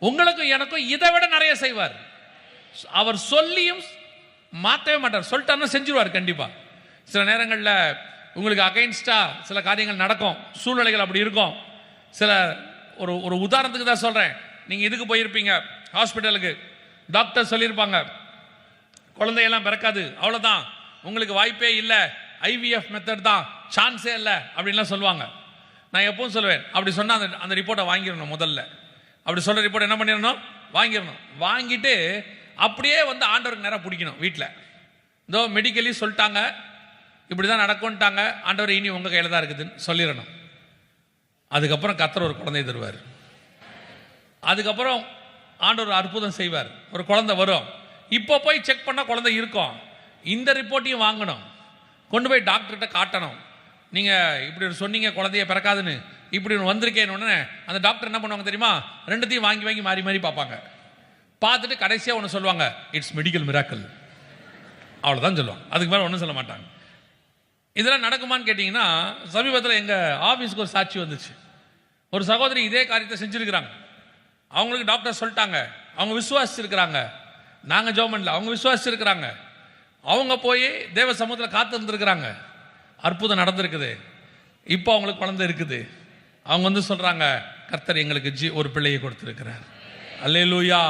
உங்களுக்கும் எனக்கும் இதை விட நிறைய செய்வார். அவர் சொல்லியும் மாற்றவே மாட்டார். சொல்லிட்டாருன்னா செஞ்சிருவார் கண்டிப்பாக சில நேரங்களில் உங்களுக்கு அகைன்ஸ்டாக சில காரியங்கள் நடக்கும். சூழ்நிலைகள் அப்படி இருக்கும். சில ஒரு ஒரு உதாரணத்துக்கு தான் சொல்கிறேன் நீங்கள் இதுக்கு போயிருப்பீங்க. ஹாஸ்பிட்டலுக்கு. டாக்டர் சொல்லியிருப்பாங்க. குழந்தையெல்லாம் பிறக்காது. அவ்வளோதான் உங்களுக்கு வாய்ப்பே இல்லை. ஐவிஎஃப் மெத்தட் தான். சான்ஸே இல்லை. அப்படின்லாம் சொல்லுவாங்க. நான் எப்பவும் சொல்லுவேன். அப்படி சொன்னால் அந்த அந்த ரிப்போர்ட்டை வாங்கிடணும் முதல்ல. அப்படி சொல்கிற ரிப்போர்ட் என்ன பண்ணிடணும்? வாங்கிடணும். வாங்கிட்டு அப்படியே வந்து ஆண்டவருக்கு நேரம் பிடிக்கணும் வீட்டில் இதோ மெடிக்கலி சொல்லிட்டாங்க. இப்படி தான் நடக்கும்ட்டாங்க. ஆண்டவர் இனி உங்கள் கையில் தான் இருக்குதுன்னு சொல்லிடணும். அதுக்கப்புறம் கத்தர் ஒரு குழந்தை தருவார். அதுக்கப்புறம் ஆண்டவர் அற்புதம் செய்வார். ஒரு குழந்தை வரும். இப்போ போய் செக் பண்ணால் குழந்தை இருக்கும். இந்த ரிப்போர்ட்டையும் வாங்கணும். கொண்டு போய் டாக்டர்கிட்ட காட்டணும். நீங்கள் இப்படி சொன்னீங்க குழந்தைய பிறக்காதுன்னு. இப்படி ஒன்று வந்திருக்கேன்னு உடனே அந்த டாக்டர் என்ன பண்ணுவாங்க தெரியுமா? ரெண்டுத்தையும் வாங்கி வாங்கி மாறி மாறி பார்ப்பாங்க. பார்த்துட்டு கடைசியாக ஒன்று சொல்லுவாங்க இட்ஸ் மெடிக்கல் மிராக்கல் அவ்வளோதான் சொல்லுவாங்க. அதுக்கு மேலே ஒன்றும் சொல்ல மாட்டாங்க. இதெல்லாம் நடக்குமான்னு கேட்டிங்கன்னா சமீபத்தில் எங்கள் ஆஃபீஸ்க்கு ஒரு சாட்சி வந்துச்சு. ஒரு சகோதரி இதே காரியத்தை செஞ்சுருக்கிறாங்க. அவங்களுக்கு டாக்டர் சொல்லிட்டாங்க. அவங்க விசுவாசிச்சிருக்கிறாங்க. நாங்கள் ஜோமன்ல அவங்க விசுவாசிச்சிருக்கிறாங்க. அவங்க போய் தேவ சமூகத்தில் காத்திருந்துருக்கிறாங்க. அற்புதம் நடந்திருக்குது. இப்போ அவங்களுக்கு குழந்தை இருக்குது. அவங்க வந்து சொல்றாங்க கர்த்தர் எங்களுக்கு ஜி ஒரு பிள்ளையை கொடுத்துருக்கிறார். அல்லே லூயா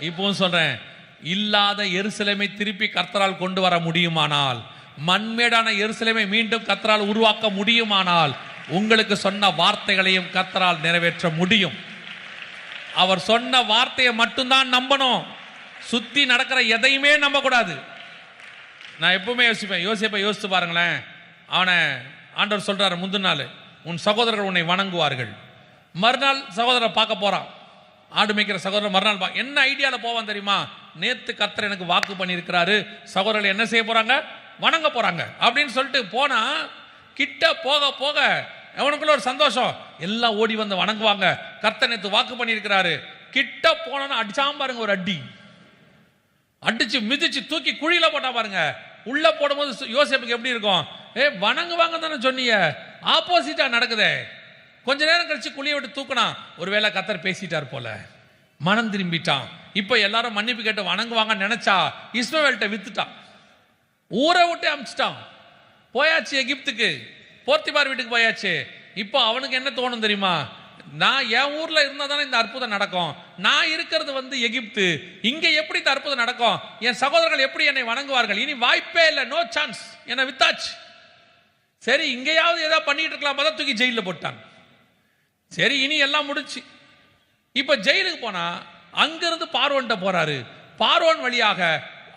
இப்பவும் சொல்றேன் இல்லாத எருசலேமை திருப்பி கர்த்தரால் கொண்டு வர முடியுமானால் மண்மேடான எருசலேமை மீண்டும் கர்த்தரால் உருவாக்க முடியுமானால் உங்களுக்கு சொன்ன வார்த்தைகளையும் கர்த்தரால் நிறைவேற்ற முடியும். அவர் சொன்ன வார்த்தையை மட்டும்தான் நம்பணும். சுத்தி நடக்கிற எதையுமே நம்பக்கூடாது. நான் எப்பவுமே யோசிப்பேன் யோசிப்பை யோசித்து பாருங்களேன். அவனை ஆண்டவர் சொல்றாரு முந்தின நாள் உன் சகோதரர்கள் உன்னை வணங்குவார்கள். மறுநாள் சகோதரரை பார்க்க போறான். ஆடு மேய்க்கிற சகோதரர் மறுநாள் பா என்ன ஐடியாவில் போவான் தெரியுமா? நேத்து கர்த்தர் எனக்கு வாக்கு பண்ணியிருக்கிறாரு. சகோதரர்கள் என்ன செய்ய போறாங்க? வணங்க போறாங்க. அப்படின்னு சொல்லிட்டு போனா கிட்ட போக போக அவனுக்குள்ள ஒரு சந்தோஷம். எல்லாம் ஓடி வந்து வணங்குவாங்க. கர்த்தர் நேத்து வாக்கு பண்ணியிருக்கிறாரு. கிட்ட போனா அடிச்சாம பாருங்க ஒரு அடி. அடிச்சு மிதிச்சு தூக்கி குழியில போட்டா பாருங்க. உள்ள போடும்போது யோசிப்புக்கு எப்படி இருக்கும்? ஏ வணங்குவாங்க தானே சொன்னீங்க. ஆப்போசிட்டா நடக்குதே. கொஞ்ச நேரம் கழிச்சு குழியை விட்டு தூக்குனா ஒருவேளை கத்தர் பேசிட்டார் போல. மனம் திரும்பிட்டான். இப்போ எல்லாரும் மன்னிப்பு கேட்டு வணங்குவாங்கன்னு நினைச்சா இஸ்மவேல்கிட்ட வித்துட்டான். ஊரை விட்டு அமிச்சிட்டான். போயாச்சு எகிப்துக்கு. போர்த்திபார் வீட்டுக்கு போயாச்சு. இப்போ அவனுக்கு என்ன தோணும் தெரியுமா? நான் என் ஊர்ல இருந்தா தானே இந்த அற்புதம் நடக்கும். நான் இருக்கிறது வந்து எகிப்து. இங்க எப்படி இந்த அற்புதம் நடக்கும்? என் சகோதரர்கள் எப்படி என்னை வணங்குவார்கள்? இனி வாய்ப்பே இல்லை. நோ சான்ஸ் என்னை வித்தாச்சு. சரி இங்கேயாவது ஏதாவது பண்ணிக்கிட்டு இருக்கலாம் பார்த்தா தூக்கி ஜெயிலில் போட்டாங்க. சரி இனி எல்லாம் முடிச்சு. இப்போ ஜெயிலுக்கு போனால் அங்கேருந்து பார்வன்ட்ட போகிறாரு பார்வன் வழியாக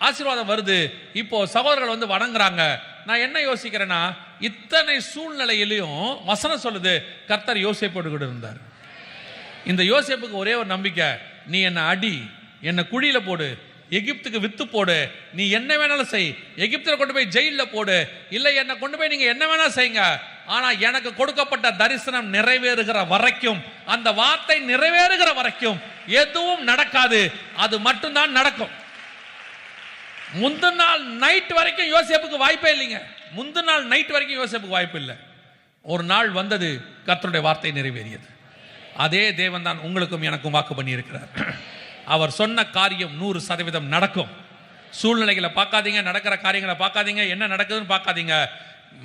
ஆசீர்வாதம் வருது. இப்போ சகோதரர்கள் வந்து வணங்குறாங்க. நான் என்ன யோசிக்கிறேன்னா இத்தனை சூழ்நிலையிலையும் வசனம் சொல்லுது. கர்த்தர் யோசிப்போடு கூட இருந்தார். இந்த யோசிப்புக்கு ஒரே ஒரு நம்பிக்கை நீ என்னை அடி என்னை குழியில் போடு எகிப்துக்கு வித்து போடு. நீ என்ன வேணாலும் செய். எகிப்தில் கொண்டு போய் ஜெயிலில் போடு. இல்லை என்னை கொண்டு போய் நீங்கள் என்ன வேணாலும் செய்யுங்க. ஆனால் எனக்கு கொடுக்கப்பட்ட தரிசனம் நிறைவேறுகிற வரைக்கும் அந்த வார்த்தை நிறைவேறுகிற வரைக்கும் எதுவும் நடக்காது. அது மட்டும்தான் நடக்கும். முந்தின நாள் நைட் வரைக்கும் யோசேப்புக்கு வாய்ப்பே இல்லைங்க. முந்தின நாள் நைட் வரைக்கும் யோசிப்புக்கு வாய்ப்பு இல்லை. ஒரு நாள் வந்தது கர்த்தருடைய வார்த்தை நிறைவேறியது. அதே தேவன் தான் உங்களுக்கும் எனக்கும் வாக்கு பண்ணியிருக்கிறார். அவர் சொன்ன காரியம் நூறு சதவீதம் நடக்கும். சூழ்நிலைகளை பார்க்காதீங்க நடக்கிற காரியங்களை பார்க்காதீங்க என்ன நடக்குதுன்னு பார்க்காதீங்க.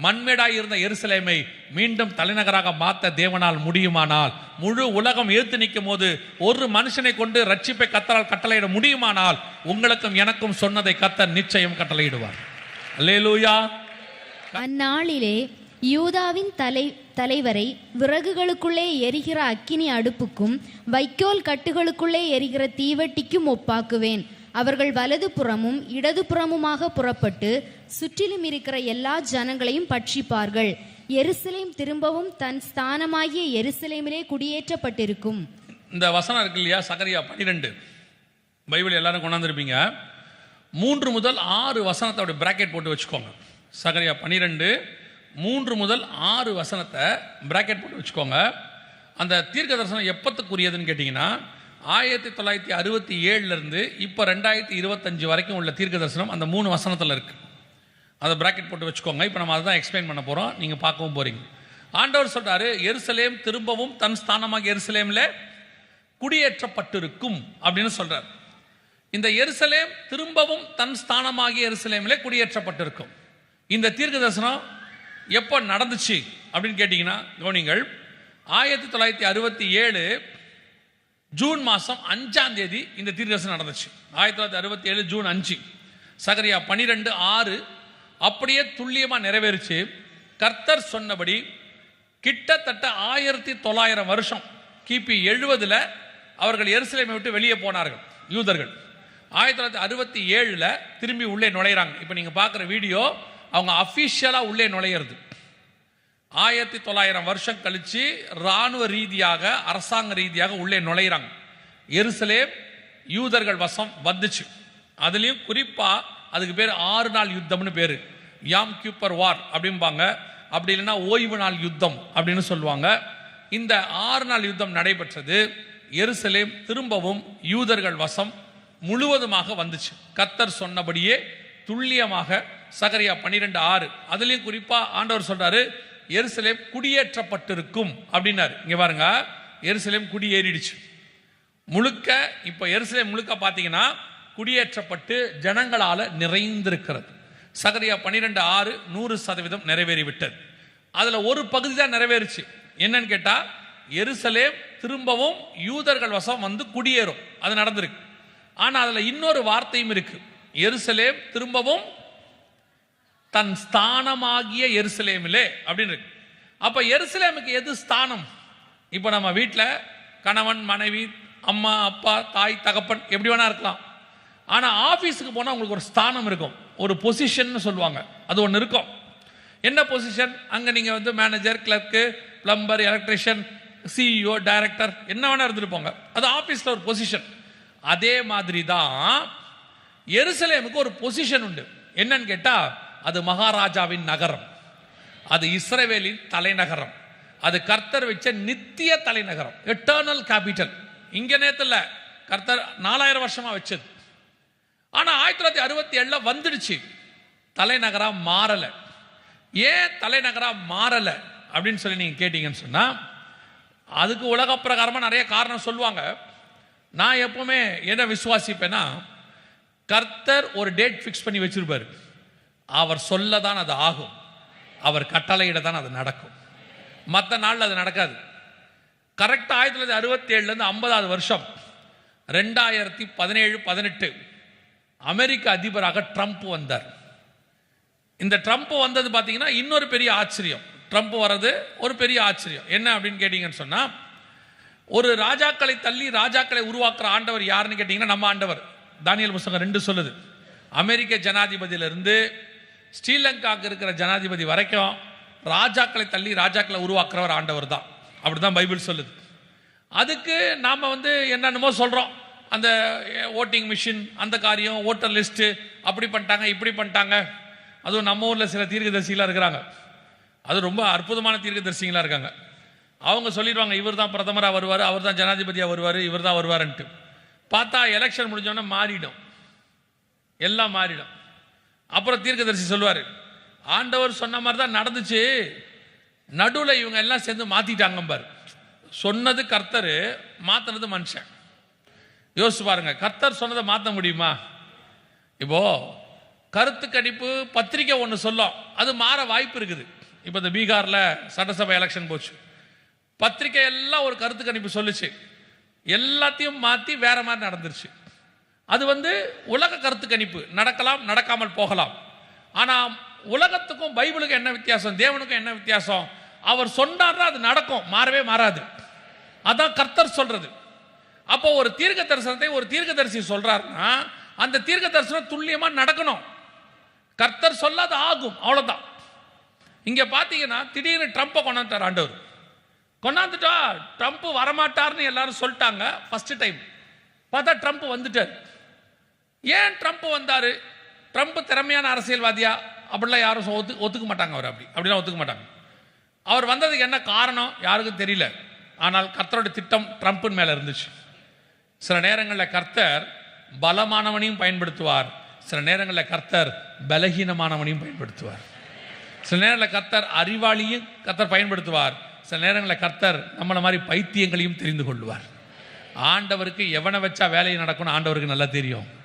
மண்மேடாய் இருந்த எருசலேமை மீண்டும் தலைநகராக மாற்ற தேவனால் முடியுமானால் முழு உலகம் எழுத்து நிற்கும் போது ஒரு மனுஷனை கொண்டு ரட்சிப்பை கத்தரால் கட்டளையிட முடியுமானால் உங்களுக்கும் எனக்கும் சொன்னதை கத்தர் நிச்சயம் கட்டளையிடுவார். அல்லேலூயா. அந்நாளிலே யூதாவின் தலை தலைவரை விறகுகளுக்குள்ளே எரிகிற அக்கினி அடுப்புக்கும் வைக்கோல் கட்டுகளுக்குள்ளே எரிகிற தீவட்டிக்கும் ஒப்பாக்குவேன். அவர்கள் வலது புறமும் இடதுபுறமுமாக புறப்பட்டு சுற்றிலும் இருக்கிற எல்லா ஜனங்களையும் பட்சிப்பார்கள். எருசலேம் திரும்பவும் தன் ஸ்தானமாகிய எருசலேமிலே குடியேற்றப்பட்டிருக்கும். இந்த வசனம் இருக்கு இல்லையா? சகரியா பன்னிரெண்டு பைபிள் எல்லாரும் கொண்டாந்துருப்பீங்க. மூன்று முதல் ஆறு வசனத்தை பிராக்கெட் போட்டு வச்சுக்கோங்க. சகரியா பன்னிரெண்டு மூன்று முதல் ஆறு வசனத்தை பிராக்கெட் போட்டு வச்சுக்கோங்க. அந்த தீர்க்க தரிசனம் எப்பத்துக்குரியதுன்னு கேட்டிங்கன்னா ஆயிரத்தி தொள்ளாயிரத்தி அறுபத்தி ஏழுலேருந்து இப்போ ரெண்டாயிரத்தி இருபத்தஞ்சு வரைக்கும் உள்ள தீர்க்க தரிசனம் அந்த மூணு வசனத்தில் இருக்குது அதை பிராக்கெட் போட்டு வச்சுக்கோங்க. இப்போ நம்ம அதை தான் எக்ஸ்பிளைன் பண்ண போகிறோம் நீங்கள் பார்க்கவும் போகிறீங்க ஆண்டவர் சொல்கிறார் எருசலேம் திரும்பவும் தன் ஸ்தானமாக எருசலேமில் குடியேற்றப்பட்டிருக்கும் அப்படின்னு சொல்கிறார் இந்த எருசலேம் திரும்பவும் தன் ஸ்தானமாகிய எருசலேமிலே குடியேற்றப்பட்டிருக்கும். இந்த தீர்க்க தரிசனம் எப்போ நடந்துச்சு அப்படின்னு கேட்டிங்கன்னா கவனிங்கள் ஆயிரத்தி தொள்ளாயிரத்தி அறுபத்தி ஏழு ஜூன் மாதம் அஞ்சாம் தேதி இந்த தீர்க்கதரிசனம் நடந்துச்சு. ஆயிரத்தி தொள்ளாயிரத்தி அறுபத்தி ஏழு ஜூன் அஞ்சு. சகரியா பன்னிரெண்டு ஆறு அப்படியே துல்லியமாக நிறைவேறிச்சு. கர்த்தர் சொன்னபடி கிட்டத்தட்ட ஆயிரத்தி தொள்ளாயிரம் வருஷம் கிபி எழுபதில் அவர்கள் எருசலேமை விட்டு வெளியே போனார்கள் யூதர்கள். ஆயிரத்தி தொள்ளாயிரத்தி அறுபத்தி ஏழில் திரும்பி உள்ளே நுழையிறாங்க. இப்போ நீங்கள் பார்க்குற வீடியோ அவங்க அஃபிஷியலாக உள்ளே நுழையிறது. ஆயிரத்தி தொள்ளாயிரம் வருஷம் கழித்து இராணுவ ரீதியாக அரசாங்க ரீதியாக உள்ளே நுழையிறாங்க. எருசலேம் யூதர்கள் வசம் வந்துச்சு. அதுலேயும் குறிப்பாக அதுக்கு பேர் ஆறு நாள் யுத்தம்னு பேர். யாம் கியூப்பர் வார் அப்படிம்பாங்க. அப்படி இல்லைன்னா ஓய்வு நாள் யுத்தம் அப்படின்னு சொல்லுவாங்க. இந்த ஆறு நாள் யுத்தம் நடைபெற்றது. எருசலேம் திரும்பவும் யூதர்கள் வசம் முழுவதுமாக வந்துச்சு. கத்தர் சொன்னபடியே துல்லியமாக சகரியா பன்னிரெண்டு ஆறு. அதுலேயும் குறிப்பாக ஆண்டவர் சொல்கிறாரு எருசலேம் குடியேற்றப்பட்டிருக்கும் அப்படின்னாரு. இங்கே பாருங்க எருசலேம் குடியேறிடுச்சு. முழுக்க இப்போ எருசலேம் முழுக்க பார்த்தீங்கன்னா குடியேற்றப்பட்டு ஜனங்களால் நிறைந்திருக்கிறது. சகரியா பன்னிரெண்டு ஆறு நூறு சதவீதம் நிறைவேறிவிட்டது. அதில் ஒரு பகுதி தான் நிறைவேறுச்சு. என்னன்னு கேட்டால் எருசலேம் திரும்பவும் யூதர்கள் வசம் வந்து குடியேறும். அது நடந்திருக்கு. ஆனால் அதில் இன்னொரு வார்த்தையும் இருக்குது எருசலேம் திரும்பவும் தன் ஸ்தானமாகிய எருசலேமிலே அப்படின்னு இருக்கு. அப்போ எருசலேமுக்கு எது ஸ்தானம்? இப்போ நம்ம வீட்டில் கணவன் மனைவி அம்மா அப்பா தாய் தகப்பன் எப்படி வேணா இருக்கலாம். ஆனால் ஆஃபீஸுக்கு போனால் உங்களுக்கு ஒரு ஸ்தானம் இருக்கும். ஒரு பொசிஷன் சொல்லுவாங்க. அது ஒன்று இருக்கும். என்ன பொசிஷன்? அங்கே நீங்கள் வந்து manager clerk plumber electrician CEO director என்ன வேணா இருந்துட்டு போங்க. அது ஆஃபீஸில் ஒரு பொசிஷன். அதே மாதிரி தான் எருசலேமுக்கு ஒரு பொசிஷன் உண்டு. என்னன்னு கேட்டால் அது மகாராஜாவின் நகரம். அது இஸ்ரேவேலின் தலைநகரம். அது கர்த்தர் வச்ச நித்திய தலைநகரம். எட்டர்னல் கேபிட்டல் இங்க நேரத்தில் கர்த்தர் நாலாயிரம் வருஷமா வச்சது. ஆனா ஆயிரத்தி தொள்ளாயிரத்தி அறுபத்தி ஏழுல வந்துடுச்சு. தலைநகரா மாறல. ஏன் தலைநகரா மாறல அப்படின்னு சொல்லி நீங்க கேட்டீங்கன்னு சொன்னா அதுக்கு உலக பிரகாரமா நிறைய காரணம் சொல்லுவாங்க. நான் எப்பவுமே என்ன விசுவாசிப்பேன்னா கர்த்தர் ஒரு டேட் ஃபிக்ஸ் பண்ணி வச்சிருப்பாரு. அவர் சொல்ல தான் அது ஆகும். அவர் கட்டளையிட தான் அது நடக்கும். மற்ற நாளில் அது நடக்காது. கரெக்டாக ஆயிரத்தி தொள்ளாயிரத்தி அறுபத்தி ஏழுலேருந்து ஐம்பதாவது வருஷம் ரெண்டாயிரத்தி பதினேழு பதினெட்டு அமெரிக்க அதிபராக ட்ரம்ப் வந்தார். இந்த ட்ரம்ப் வந்தது பார்த்தீங்கன்னா இன்னொரு பெரிய ஆச்சரியம். ட்ரம்ப் வர்றது ஒரு பெரிய ஆச்சரியம். என்ன அப்படின்னு கேட்டிங்கன்னு சொன்னால் ஒரு ராஜாக்களை தள்ளி ராஜாக்களை உருவாக்குற ஆண்டவர் யாருன்னு கேட்டிங்கன்னா நம்ம ஆண்டவர். தானியல் புஸ்தகம் ரெண்டு சொல்லுது. அமெரிக்க ஜனாதிபதியிலிருந்து ஸ்ரீலங்காவுக்கு இருக்கிற ஜனாதிபதி வரைக்கும் ராஜாக்களை தள்ளி ராஜாக்களை உருவாக்குறவர் ஆண்டவர் தான் அப்படி தான் பைபிள் சொல்லுது. அதுக்கு நாம் வந்து என்னென்னமோ சொல்கிறோம் அந்த ஓட்டிங் மிஷின் அந்த காரியம் ஓட்டர் லிஸ்ட்டு அப்படி பண்ணிட்டாங்க இப்படி பண்ணிட்டாங்க. அதுவும் நம்ம ஊரில் சில தீர்க்கதரிசிகளாக இருக்கிறாங்க. அது ரொம்ப அற்புதமான தீர்க்கதரிசிகளாக இருக்காங்க. அவங்க சொல்லிடுவாங்க இவர் தான் பிரதமராக வருவார் அவர் தான் ஜனாதிபதியாக வருவார் இவர் தான் வருவாருன்ட்டு. பார்த்தா எலெக்ஷன் முடிஞ்சோன்னே மாறிடும். எல்லாம் மாறிடும். அப்புறம் தீர்க்கதரிசி சொல்லுவார் ஆண்டவர் சொன்ன மாதிரி தான் நடந்துச்சு. நடுவில் இவங்க எல்லாம் சேர்ந்து மாற்றிட்டாங்க பாரு. சொன்னது கர்த்தர் மாற்றினது மனுஷன். யோசிச்சு பாருங்க கர்த்தர் சொன்னதை மாற்ற முடியுமா? இப்போ கருத்து கணிப்பு பத்திரிக்கை ஒன்று சொல்லும் அது மாற வாய்ப்பு இருக்குது. இப்போ இந்த பீகாரில் சட்டசபை எலெக்ஷன் போச்சு. பத்திரிக்கை எல்லாம் ஒரு கருத்து கணிப்பு சொல்லுச்சு. எல்லாத்தையும் மாற்றி வேற மாதிரி நடந்துருச்சு. அது வந்து உலக கருத்து கணிப்பு. நடக்கலாம் நடக்காமல் போகலாம். ஆனால் உலகத்துக்கும் பைபிளுக்கும் என்ன வித்தியாசம்? தேவனுக்கும் என்ன வித்தியாசம்? அவர் சொன்னார்னா அது நடக்கும். மாறவே மாறாது. அதான் கர்த்தர் சொல்றது. அப்போ ஒரு தீர்க்க தரிசனத்தை ஒரு தீர்க்க தரிசி சொல்றாருன்னா அந்த தீர்க்க தரிசனம் துல்லியமா நடக்கணும். கர்த்தர் சொல்லாத ஆகும். அவ்வளோதான் இங்க பாத்தீங்கன்னா திடீர்னு ட்ரம்ப்பை கொண்டாந்துட்டார் ஆண்டவர். கொண்டாந்துட்டா ட்ரம்ப் வரமாட்டார்னு எல்லாரும் சொல்லிட்டாங்க ஃபர்ஸ்ட் டைம் பார்த்தா ட்ரம்ப் வந்துட்டார். ஏன் ட்ரம்ப் வந்தார்? ட்ரம்ப் திறமையான அரசியல்வாதியா? அப்படிலாம் யாரும் ஒத்து ஒத்துக்க மாட்டாங்க அவர் அப்படி. அப்படிலாம் ஒத்துக்க மாட்டாங்க. அவர் வந்ததுக்கு என்ன காரணம் யாருக்கும் தெரியல. ஆனால் கர்த்தரோட திட்டம் ட்ரம்ப்பின் மேலே இருந்துச்சு. சில நேரங்களில் கர்த்தர் பலமானவனையும் பயன்படுத்துவார். சில நேரங்களில் கர்த்தர் பலகீனமானவனையும் பயன்படுத்துவார். சில நேரங்களில் கர்த்தர் அறிவாளியும் கர்த்தர் பயன்படுத்துவார். சில நேரங்களில் கர்த்தர் நம்மளை மாதிரி பைத்தியங்களையும் தெரிந்து கொள்வார் ஆண்டவருக்கு எவனை வச்சா வேலையை நடக்கணும் ஆண்டவருக்கு நல்லா தெரியும்.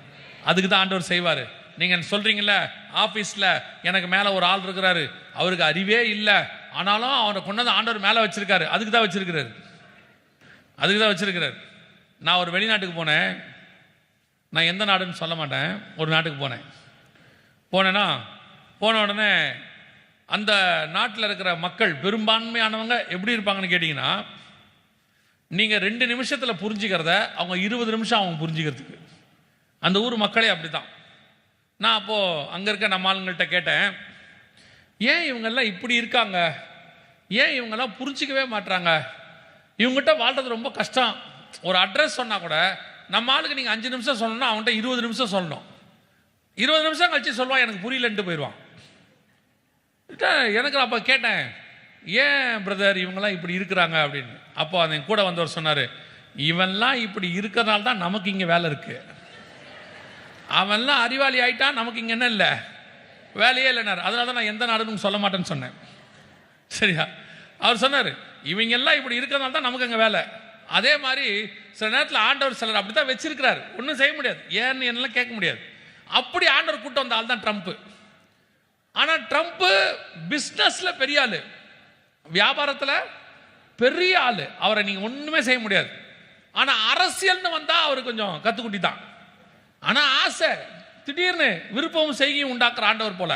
அதுக்கு தான் ஆண்டவர் செய்வார். நீங்கள் சொல்கிறீங்கள ஆஃபீஸில் எனக்கு மேலே ஒரு ஆள் இருக்கிறாரு. அவருக்கு அறிவே இல்லை. ஆனாலும் அவனை கொண்டாந்து ஆண்டவர் மேலே வச்சுருக்காரு. அதுக்கு தான் வச்சுருக்கிறாரு. அதுக்கு தான் வச்சுருக்கிறார். நான் ஒரு வெளிநாட்டுக்கு போனேன். நான் எந்த நாடுன்னு சொல்ல மாட்டேன். ஒரு நாட்டுக்கு போனேன். போனேன்னா போன உடனே அந்த நாட்டில் இருக்கிற மக்கள் பெரும்பான்மையானவங்க எப்படி இருப்பாங்கன்னு கேட்டிங்கன்னா நீங்கள் ரெண்டு நிமிஷத்தில் புரிஞ்சுக்கிறத அவங்க இருபது நிமிஷம் அவங்க புரிஞ்சுக்கிறதுக்கு. அந்த ஊர் மக்களே அப்படிதான். நான் அப்போது அங்கே இருக்க நம்ம ஆளுங்கள்ட்ட கேட்டேன் ஏன் இவங்கெல்லாம் இப்படி இருக்காங்க? ஏன் இவங்கெல்லாம் புரிஞ்சிக்கவே மாட்றாங்க? இவங்ககிட்ட வாழ்றது ரொம்ப கஷ்டம். ஒரு அட்ரஸ் சொன்னால் கூட நம்ம ஆளுக்கு நீங்கள் அஞ்சு நிமிஷம் சொல்லணும்னா அவன்கிட்ட இருபது நிமிஷம் சொல்லணும். இருபது நிமிஷம் கழிச்சு சொல்லுவான் எனக்கு புரியலன்ட்டு போயிடுவான். எனக்கு அப்போ கேட்டேன் ஏன் பிரதர் இவங்கெல்லாம் இப்படி இருக்கிறாங்க? அப்படின்னு. அப்போ அந்த என் கூட வந்தவர் சொன்னார் இவன்லாம் இப்படி இருக்கிறதுனால தான் நமக்கு இங்கே வேலை இருக்குது அவன்லாம் அறிவாளி ஆயிட்டான் நமக்கு இங்கே என்ன இல்லை? வேலையே இல்லைனார் அதனால தான் நான் எந்த நாடுன்னு சொல்ல மாட்டேன்னு சொன்னேன். சரியா? அவர் சொன்னார் இவங்க எல்லாம் இப்படி இருக்கிறனால தான் நமக்கு அங்கே வேலை. அதே மாதிரி சில நேரத்தில் ஆண்டவர் சிலர் அப்படி தான் வச்சிருக்கிறார். ஒன்றும் செய்ய முடியாது. ஏன்னு என்னெல்லாம் கேட்க முடியாது. அப்படி ஆண்டவர் கூட்டம் வந்த ஆள் தான் ட்ரம்ப்பு ஆனால் ட்ரம்ப்பு பிஸ்னஸில் பெரிய ஆள். வியாபாரத்தில் பெரிய ஆள். அவரை நீங்கள் ஒன்றுமே செய்ய முடியாது. ஆனால் அரசியல்னு வந்தால் அவர் கொஞ்சம் கற்றுக்குட்டி தான் ஆனால் ஆசை. திடீர்னு விருப்பமும் செய்கையும் உண்டாக்குற ஆண்டவர் போல.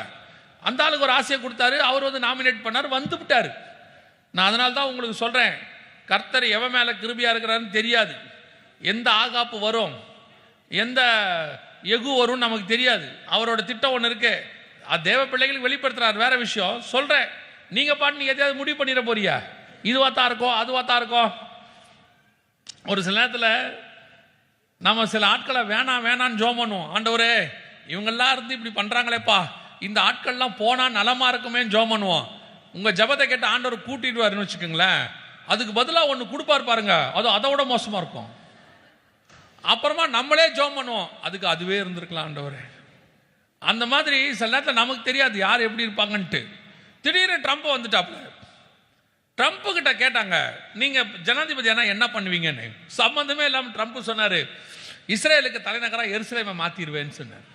அந்த ஆளுக்கு ஒரு ஆசையை கொடுத்தாரு. அவர் வந்து நாமினேட் பண்ணார் வந்து விட்டார். நான் அதனால தான் உங்களுக்கு சொல்கிறேன் கர்த்தர் எவன் மேலே கிருபியாக இருக்கிறாருன்னு தெரியாது. எந்த ஆகாப்பு வரும் எந்த எகு வரும்னு நமக்கு தெரியாது. அவரோட திட்டம் ஒன்று இருக்கு. அது தேவ பிள்ளைகளுக்கு வெளிப்படுத்துறாரு வேற விஷயம். சொல்கிறேன் நீங்கள் பாட்டு நீங்கள் எதையாவது முடிவு பண்ணிட போறியா? இதுவாக தான் இருக்கோ அதுவாக தான் இருக்கோ ஒரு சில நேரத்தில் நம்ம சில ஆட்களை வேணாம் வேணான்னு ஜோம் பண்ணுவோம். ஆண்டவரே இவங்கெல்லாம் இருந்து இப்படி பண்ணுறாங்களேப்பா இந்த ஆட்கள்லாம் போனால் நலமாக இருக்குமேன்னு ஜோம் பண்ணுவோம். உங்கள் ஜபத்தை கேட்டு ஆண்டவர் கூட்டிடுவாருன்னு வச்சுக்கோங்களேன். அதுக்கு பதிலாக ஒன்று கொடுப்பார் பாருங்க. அது அதை விட மோசமாக இருக்கும். அப்புறமா நம்மளே ஜோம் பண்ணுவோம். அதுக்கு அதுவே இருந்திருக்கலாம் ஆண்டவரே. அந்த மாதிரி சில நேரத்தில் நமக்கு தெரியாது யார் எப்படி இருப்பாங்கன்ட்டு. திடீர்னு ட்ரம்ப் வந்துட்டாப்புல. ட்ரம்ப் கிட்ட கேட்டாங்க நீங்க ஜனாதிபதி ஆனால் என்ன பண்ணுவீங்கன்னு? சம்பந்தமே இல்லாம ட்ரம்ப் சொன்னாரு இஸ்ரேலுக்கு தலைநகராக எருசலேமை மாத்திருவேன்னு சொன்னார்.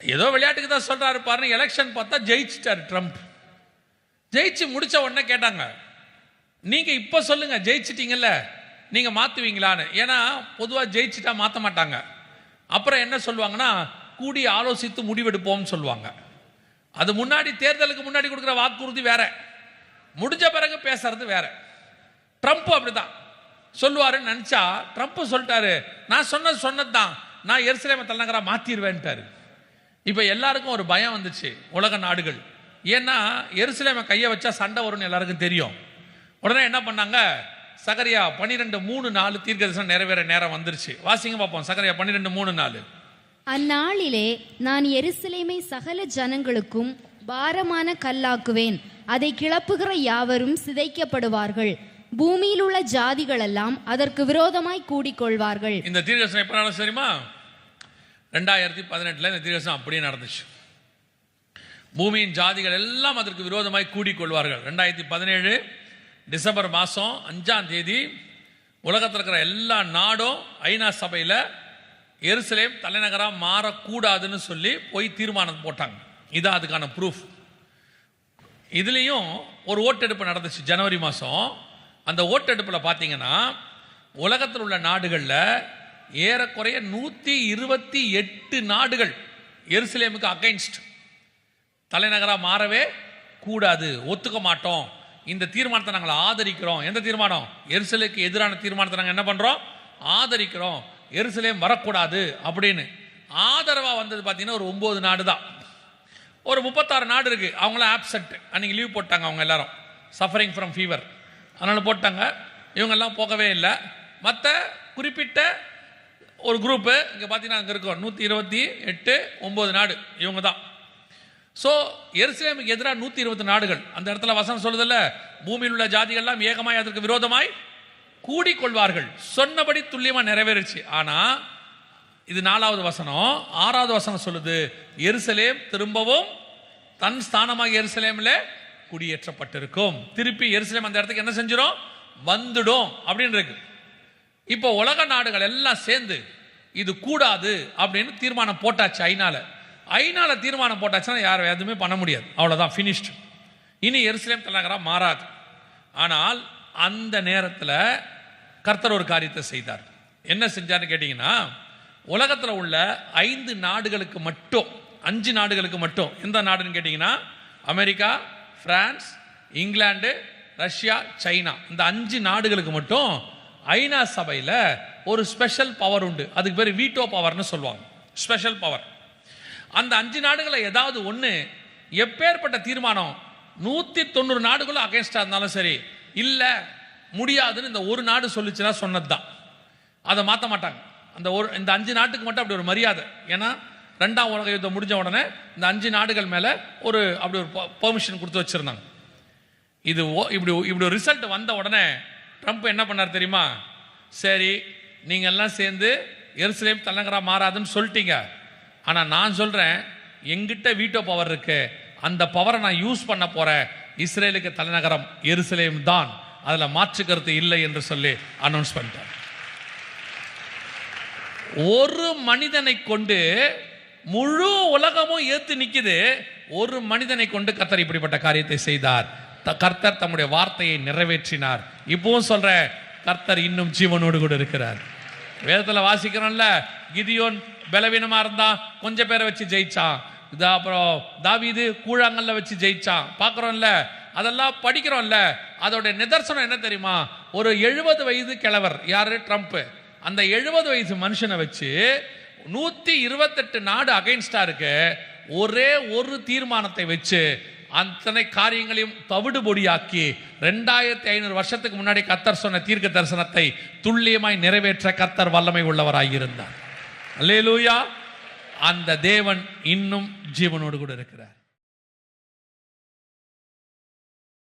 ஏதோ விளையாட்டுக்கு தான் சொல்றாரு பாருங்க எலெக்ஷன் பார்த்தா ஜெயிச்சிட்டாரு ட்ரம்ப் ஜெயிச்சு முடிச்ச உடனே கேட்டாங்க நீங்க இப்ப சொல்லுங்க ஜெயிச்சிட்டீங்கல்ல நீங்க மாத்துவீங்களான்னு? ஏன்னா பொதுவா ஜெயிச்சிட்டா மாத்த மாட்டாங்க. அப்புறம் என்ன சொல்லுவாங்கன்னா கூடி ஆலோசித்து முடிவெடுப்போம்னு சொல்லுவாங்க. அது முன்னாடி தேர்தலுக்கு முன்னாடி கொடுக்குற வாக்குறுதி வேற. முடிஞ்ச பிறகு பேசுறது வேற. ட்ரம்ப் அப்படிதான். சொல்லுவாருன்னு நினச்சா ட்ரம்ப் சொல்லிட்டாரு. நான் சொன்னது சொன்னது தான் நான் எருசலேமை தலைநகராக மாற்றிடுவேன்ட்டாரு இப்போ எல்லாருக்கும் ஒரு பயம் வந்துச்சு உலக நாடுகள். ஏன்னா எருசலேம கையை வச்சா சண்டை வரும்னு எல்லாருக்கும் தெரியும். உடனே என்ன பண்ணாங்க? சகரியா பன்னிரெண்டு மூணு நாலு தீர்க்கதரிசனம் நிறைவேற நேரம் வந்துருச்சு. வாசிங்க பார்ப்போம். சகரியா பன்னிரெண்டு மூணு நாலு. அந்நாளிலே நான் எருசலேமை சகல ஜனங்களுக்கும் பாரமான கல்லாக்குவேன். அதை கிளப்புகிற யாவரும் சிதைக்கப்படுவார்கள். பூமியில் உள்ள ஜாதிகளெல்லாம் அதற்கு விரோதமாய் கூடிக்கொள்வார்கள். இந்த தீர்க்கதரிசனம் எப்ப நடந்துச்சு தெரியுமா? ரெண்டாயிரத்தி பதினெட்டில் இந்த தீர்க்கதரிசனம் அப்படியே நடந்துச்சு. பூமியின் ஜாதிகள் எல்லாம் அதற்கு விரோதமாய் கூடிக்கொள்வார்கள். ரெண்டாயிரத்தி பதினேழு டிசம்பர் மாதம் அஞ்சாம் தேதி உலகத்தில் இருக்கிற எல்லா நாடும் ஐநா சபையில் எருசலேம் தலைநகராக மாறக்கூடாதுன்னு சொல்லி போய் தீர்மானம் போட்டாங்க. இதான் அதுக்கான ப்ரூஃப் இதுலேயும் ஒரு ஓட்டெடுப்பு நடந்துச்சு ஜனவரி மாதம் அந்த ஓட்டெடுப்பில் பார்த்தீங்கன்னா உலகத்தில் உள்ள நாடுகளில் ஏறக்குறைய நூற்றி இருபத்தி எட்டு நாடுகள் எருசலேமுக்கு அகைன்ஸ்ட் தலைநகராக மாறவே கூடாது ஒத்துக்க மாட்டோம். இந்த தீர்மானத்தை நாங்கள் ஆதரிக்கிறோம். எந்த தீர்மானம்? எருசலேக்கு எதிரான தீர்மானத்தை நாங்கள் என்ன பண்ணுறோம் ஆதரிக்கிறோம். எருசலேம் வரக்கூடாது அப்படின்னு. ஆதரவாக வந்தது பார்த்தீங்கன்னா ஒரு ஒம்பது நாடு தான் ஒரு முப்பத்தாறு நாடு இருக்கு. அவங்களாம் ஆப்செட் அன்னைக்கு லீவ் போட்டாங்க அவங்க எல்லாரும். சஃபரிங் ஃப்ரம் ஃபீவர் அதனால போட்டாங்க. இவங்கெல்லாம் போகவே இல்லை. மற்ற குறிப்பிட்ட ஒரு குரூப்பு இங்கே பார்த்தீங்கன்னா அங்கே இருக்கோம். நூற்றி இருபத்தி எட்டு ஒம்பது நாடு. இவங்க தான் ஸோ எருசலேமுக்கு எதிராக நூற்றி இருபது நாடுகள். அந்த இடத்துல வசனம் சொல்லுதில்ல பூமியில் உள்ள ஜாதிகள்லாம் ஏகமாய் அதற்கு விரோதமாய் கூடிக்கொள்வார்கள். சொன்னபடி துல்லியமாக நிறைவேறுச்சு. ஆனால் இது நாலாவது வசனம். ஆறாவது வசனம் சொல்லுது எருசலேம் திரும்பவும் தன் ஸ்தானமாக எருசலேமில் குடியேற்றப்பட்டிருக்கும். திருப்பி எருசலேம் அந்த இடத்துக்கு என்ன செஞ்சிடும் வந்துடும் அப்படின்னு இருக்கு. இப்போ உலக நாடுகள் எல்லாம் சேர்ந்து இது கூடாது அப்படின்னு தீர்மானம் போட்டாச்சு ஐநால. ஐநால தீர்மானம் போட்டாச்சுன்னா யாரும் எதுவுமே பண்ண முடியாது. அவ்வளோதான் ஃபினிஷ்டு இனி எருசலேம் தலைநகராக மாறாது. ஆனால் அந்த நேரத்தில் கர்த்தர் ஒரு காரியத்தை செய்தார். என்ன செஞ்சார்னு கேட்டிங்கன்னா உலகத்தில் உள்ள ஐந்து நாடுகளுக்கு மட்டும் அஞ்சு நாடுகளுக்கு மட்டும் எந்த நாடுன்னு கேட்டிங்கன்னா America France England Russia China. இந்த அஞ்சு நாடுகளுக்கு மட்டும் ஐநா சபையில் ஒரு ஸ்பெஷல் பவர் உண்டு. அதுக்கு பேர் வீட்டோ பவர்னு சொல்லுவாங்க. ஸ்பெஷல் பவர் அந்த அஞ்சு நாடுகளை ஏதாவது ஒன்று எப்பேற்பட்ட தீர்மானம்? நூற்றி தொண்ணூறு நாடுகளும் அகேன்ஸ்டாக இருந்தாலும் சரி இல்லை முடியாதுன்னு இந்த ஒரு நாடு சொல்லுச்சுன்னா சொன்னது தான் அதை மாற்ற மாட்டாங்க. அந்த ஒரு இந்த அஞ்சு நாட்டுக்கு மட்டும் அப்படி ஒரு மரியாதை. ஏன்னா ரெண்டாம் உலக யுத்தம் முடிஞ்ச உடனே இந்த அஞ்சு நாடுகள் மேலே ஒரு அப்படி ஒரு பெர்மிஷன் கொடுத்து வச்சுருந்தாங்க. இது ஓ- இப்படி இப்படி ஒரு ரிசல்ட் வந்த உடனே ட்ரம்ப் என்ன பண்ணார் தெரியுமா? சரி நீங்கள் எல்லாம் சேர்ந்து எருசலேம் தலைநகரா மாறாதுன்னு சொல்லிட்டீங்க. ஆனால் நான் சொல்கிறேன் எங்கிட்ட வீட்டோ பவர் இருக்குது அந்த பவரை நான் யூஸ் பண்ண போகிறேன் இஸ்ரேலுக்கு தலைநகரம் எருசலேம் தான். அதில் மாற்று கருத்து இல்லை என்று சொல்லி அனௌன்ஸ் பண்ணிட்டேன் ஒரு மனிதனை கொண்டு முழு உலகமும் ஏத்து நிற்குது ஒரு மனிதனை கொண்டு கர்த்தர் இப்படிப்பட்ட காரியத்தை செய்தார். த- கர்த்தர் தம்முடைய வார்த்தையை நிறைவேற்றினார். இப்பவும் சொல்ற கர்த்தர் இன்னும் ஜீவனோடு கூட இருக்கிறார். வேதத்தில் வாசிக்கிறோம்ல கிதியோன் பலவீனமா இருந்தா கொஞ்சம் பேரை வச்சு ஜெயிச்சான். இதா அப்புறம் தாவிது கூழாங்கல்ல வச்சு ஜெயிச்சான். பார்க்குறோம்ல அதெல்லாம் படிக்கிறோம்ல அதோட நிதர்சனம் என்ன தெரியுமா? ஒரு எழுபது வயது கிழவர். யாரு? ட்ரம்ப் அந்த எழுபது வயசு மனுஷனை வச்சு நூத்தி இருபத்தெட்டு நாடு அகைன்ஸ்டா இருக்கு ஒரே ஒரு தீர்மானத்தை வச்சு அத்தனை காரியங்களையும் தவிடுபொடியாக்கி ரெண்டாயிரத்தி ஐநூறு வருஷத்துக்கு முன்னாடி கத்தர் சொன்ன தீர்க்க தரிசனத்தை துல்லியமாய் நிறைவேற்ற கத்தர் வல்லமை உள்ளவராயிருந்தார். அல்லேலூயா. அந்த தேவன் இன்னும் ஜீவனோடு கூட இருக்கிறார்.